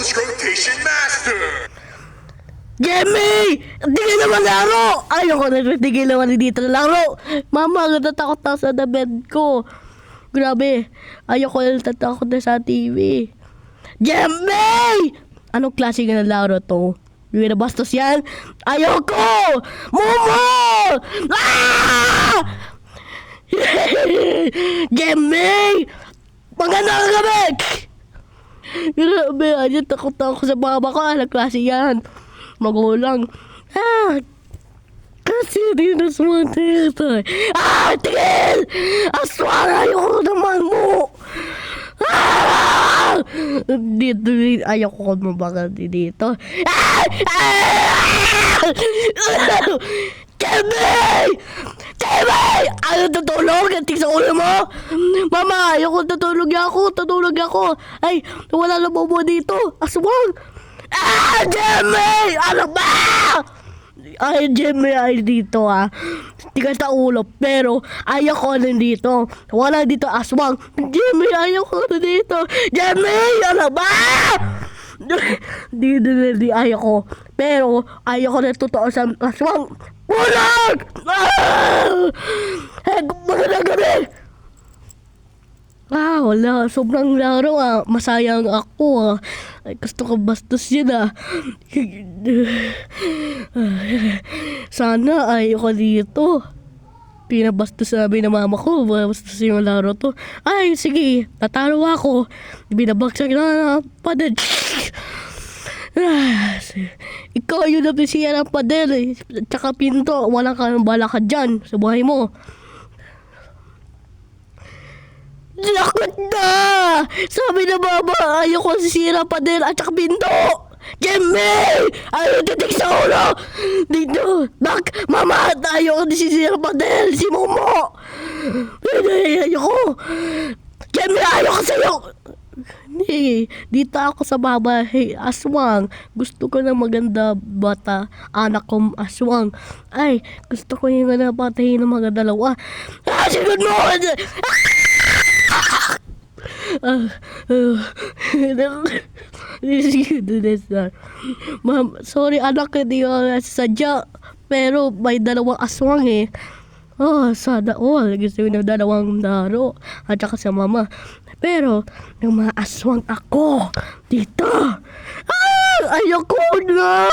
Ghost Rotation Master! Jemmy! Tigil naman laro! Ayoko na tigil naman dito na laro! Mama, natatakot na sa bed ko. Grabe, ayoko na natatakot na sa TV. Jemmy! Anong klase ka na laro to? Yung bastos yan? Ayoko! Momo! Ah! Jemmy! Magandang gabi! Grabe, ayun, takot na ako sa mama ko. Anong klase yan? Magulang. Ah! Kasi di na sumatito. Ah! Tigil! Aswang! Ayoko naman mo! Ah! Dito, ayoko ko mabagal dito. Ah! Ah! Timmy! Timmy! Ayaw tutulog? Antik sa ulo mo? Mama, ayoko tutulog ako. Tutulog ako. Ay, wala na bobo dito. Aswang! Ah! Jimmy! Ano ba? Ay, Jimmy, ay dito ah. Tigas sa ulo. Pero, ayaw ko nandito. Wala dito aswang. Jimmy, ayaw ko na dito. Jimmy, ano ba? di, di, di, di, ayaw ko. Pero, ayaw ko totoo sa aswang. Bulag! Ah! Eh, magandang gabi! Ah, wala. Sobrang laro ah. Masayang ako ah. Ay, gusto ko bastos yun ah. Sana ay ako dito. Pinabastos sabi ng mama ko. Bastos yung laro to. Ay, sige. Tatalo ako. Binabagsak na pader. Ah, Ikaw yung nabisiya ng pader eh. Tsaka pinto. Wala kang bala ka dyan sa buhay mo. Lakot na! Sabi na baba, ayaw ko sisira pa din at saka pinto! Jimmy! Ayaw titik sa ulo! Dito! Bak! Mama! Ayaw ko sisira pa din! Si Momo! Hindi! Ayaw ko! Jimmy! Ayaw ko sa'yo! Hindi. Dito ako sa baba. Hey, aswang. Gusto ko ng maganda bata. Anak kong aswang. Ay, gusto ko yung napatayin ng mga dalawa. Ah, sigod mo! Ah, this na. Ma'am, sorry anak, hindi ko sadya. Pero may dalawang aswang eh. Oh, sana all. Gusto ko ng dalawang laro. At saka sa mama. Pero, yung mga aswang ako. Dito. Ah! Ayoko na!